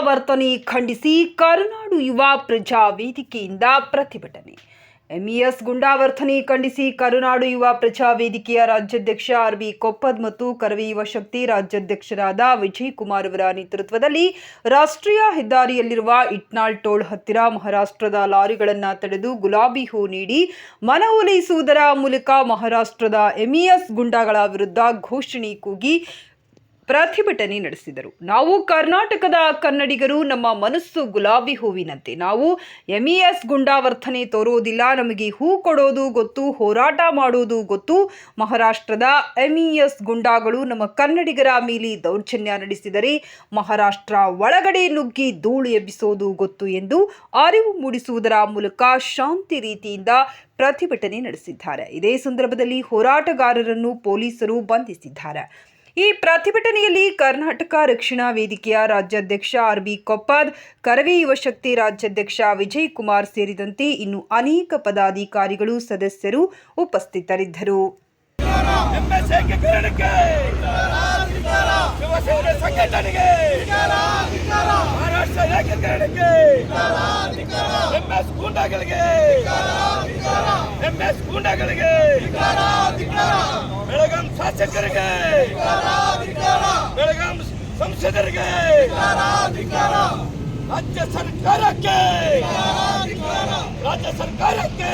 ವರ್ತನೆ ಖಂಡಿಸಿ ಕರುನಾಡು ಯುವ ಪ್ರಜಾ ವೇದಿಕೆಯಿಂದ ಪ್ರತಿಭಟನೆ. ಎಂಇಎಸ್ ಗುಂಡಾವರ್ತನೆ ಖಂಡಿಸಿ ಕರುನಾಡು ಯುವ ಪ್ರಜಾ ವೇದಿಕೆಯ ರಾಜ್ಯಾಧ್ಯಕ್ಷ ಆರ್ ಬಿ ಕೊಪ್ಪದ್ ಮತ್ತು ಕರವಿ ಯುವ ಶಕ್ತಿ ರಾಜ್ಯಾಧ್ಯಕ್ಷರಾದ ವಿಜಯ್ ಕುಮಾರ್ ಅವರ ನೇತೃತ್ವದಲ್ಲಿ ರಾಷ್ಟ್ರೀಯ ಹೆದ್ದಾರಿಯಲ್ಲಿರುವ ಇಟ್ನಾಳ್ ಟೋಳ್ ಹತ್ತಿರ ಮಹಾರಾಷ್ಟ್ರದ ಲಾರಿಗಳನ್ನು ತಡೆದು ಗುಲಾಬಿ ಹೂ ನೀಡಿ ಮನವೊಲಿಸುವುದರ ಮೂಲಕ ಮಹಾರಾಷ್ಟ್ರದ ಎಂಇಎಸ್ ಗುಂಡಾಗಳ ವಿರುದ್ಧ ಘೋಷಣೆ ಕೂಗಿ ಪ್ರತಿಭಟನೆ ನಡೆಸಿದರು. ನಾವು ಕರ್ನಾಟಕದ ಕನ್ನಡಿಗರು, ನಮ್ಮ ಮನಸ್ಸು ಗುಲಾಬಿ ಹೂವಿನಂತೆ. ನಾವು ಎಂಇಎಸ್ ಗುಂಡಾವರ್ತನೆ ತೋರುವುದಿಲ್ಲ, ನಮಗೆ ಹೂ ಕೊಡೋದು ಗೊತ್ತು, ಹೋರಾಟ ಮಾಡೋದು ಗೊತ್ತು. ಮಹಾರಾಷ್ಟ್ರದ ಎಂಇಎಸ್ ಗುಂಡಾಗಳು ನಮ್ಮ ಕನ್ನಡಿಗರ ಮೇಲೆ ದೌರ್ಜನ್ಯ ನಡೆಸಿದರೆ, ಮಹಾರಾಷ್ಟ್ರ ಒಳಗಡೆ ನುಗ್ಗಿ ಧೂಳು ಎಬ್ಬಿಸೋದು ಗೊತ್ತು ಎಂದು ಅರಿವು ಮೂಡಿಸುವುದರ ಮೂಲಕ ಶಾಂತಿ ರೀತಿಯಿಂದ ಪ್ರತಿಭಟನೆ ನಡೆಸಿದ್ದಾರೆ. ಇದೇ ಸಂದರ್ಭದಲ್ಲಿ ಹೋರಾಟಗಾರರನ್ನು ಪೊಲೀಸರು ಬಂಧಿಸಿದ್ದಾರೆ. ಈ ಪ್ರತಿಭಟನೆಯಲ್ಲಿ ಕರ್ನಾಟಕ ರಕ್ಷಣಾ ವೇದಿಕೆಯ ರಾಜ್ಯಾಧ್ಯಕ್ಷ ಆರ್ ಬಿ ಕೊಪ್ಪದ್, ಕರವೇ ಯುವಶಕ್ತಿ ರಾಜ್ಯಾಧ್ಯಕ್ಷ ವಿಜಯ್ ಕುಮಾರ್ ಸೇರಿದಂತೆ ಇನ್ನು ಅನೇಕ ಪದಾಧಿಕಾರಿಗಳು ಸದಸ್ಯರು ಉಪಸ್ಥಿತರಿದ್ದರು. ಸಂಘಟನೆಗೆ! ಎಂಎಸ್ ಗೂಂಡಾಗಳಿಗೆ. ಎಂಎಸ್ ಗೂಂಡಾಗಳಿಗೆ. ಬೆಳಗಾಂ ಶಾಸಕರಿಗೆ. ಬೆಳಗಾಂ ಸಂಸದರಿಗೆ. ರಾಜ್ಯ ಸರ್ಕಾರಕ್ಕೆ. ರಾಜ್ಯ ಸರ್ಕಾರಕ್ಕೆ.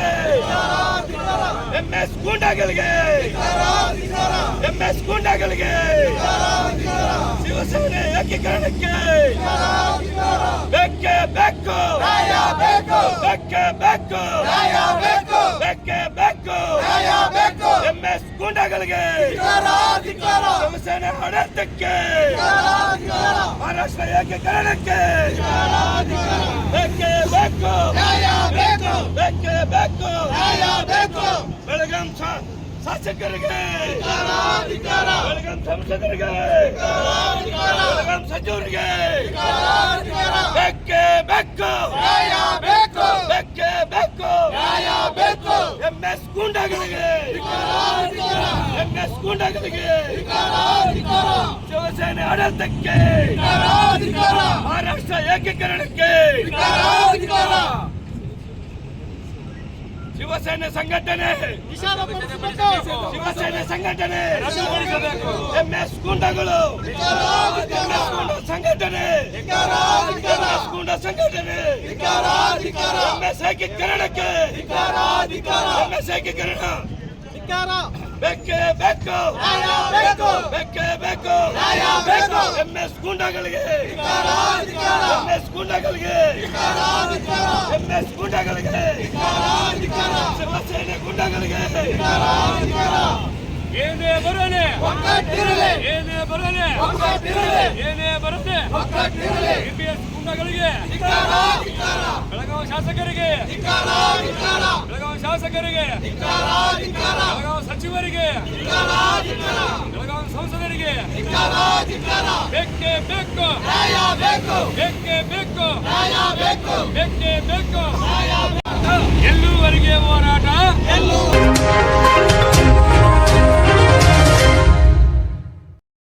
ಎಂಎಸ್ ಗೂಂಡಾಗಳಿಗೆ. ಎಂಎಸ್ ಗೂಂಡಾಗಳಿಗೆ. ಶಿವಸೇನೆ ಏಕೀಕರಣಕ್ಕೆ. ಬೇಕೇ. ಬೇಕು ನ್ಯಾಯ ಬೇಕು. ಬೇಕೇ ಬೇಕು. ಎಂಎಸ್ ಗೂಂಡಾಗಳಿಗೆ. ಶಿವಸೇನೆ ಆಡಳಿತಕ್ಕೆ ಮಹಾರಾಷ್ಟ್ರ ಏಕೀಕರಣಕ್ಕೆ. ಬೇಕೇ. ಬೇಕು ನ್ಯಾಯ ಬೇಕು. ಬೆಳಗಾಂ ಶಾಸಕರಿಗೆ. ಬೆಳಗಾಂ ಸಂಸದರಿಗೆ. ಬೆಳಗಾಂ ಸಚಿವರಿಗೆ. ಬೇಕೇ ಬೇಕು ಬೇಕೇ ಬೇಕು ಎಂಎಸ್ ಗೂಂಡಾಗಳಿಗೆ ಎಂಎಸ್ ಗೂಂಡಾಗಳಿಗೆ ಶಿವಸೇನೆ ಆಡಳಿತಕ್ಕೆ. ಮಹಾರಾಷ್ಟ್ರ ಏಕೀಕರಣಕ್ಕೆ. ಶಿವಸೇನೆ ಸಂಘಟನೆ. ಶಿವಸೇನೆ ಸಂಘಟನೆ. ಎಂಎಸ್ ಗೂಂಡಗಳು ಎಂಎಸ್ ಗೂಂಡ ಸಂಘಟನೆ ಎಂಎಸ್ ಗೂಂಡ ಸಂಘಟನೆ. ಎಂಎಸ್ ಏಕೀಕರಣಕ್ಕೆ ಎಂಎಸ್ ಏಕೀಕರಣ ಬೇಕೇ. ಬೇಕು ಬೇಕೇ ಬೇಕು. ಎಂಎಸ್ ಗೂಂಡಗಳಿಗೆ. ಎಂಎಸ್ ಗೂಂಡಗಳಿಗೆ. ಎಂಎಸ್ ಗೂಂಡಗಳಿಗೆ. ಶಿವಸೇನೆ ಗೂಂಡಗಳಿಗೆ. ಏನೇ ಬರಲಿ ಏನೇ ಬರಲಿ ಏನೇ ಬಿಪಿಎಸ್ ಗುಂಡಗಳಿಗೆ. ಬೆಳಗಾವಿ ಶಾಸಕರಿಗೆ. ಬೆಳಗಾವಿ ಶಾಸಕರಿಗೆ. ಬೆಳಗಾವಿ ಸಚಿವರಿಗೆ. ಬೆಳಗಾವಿ ಸಂಸದರಿಗೆ. ಬೇಕೆ ಬೇಕು. ಬೇಕೇ ಬೇಕು. ಬೇಕೇ ಬೇಕು.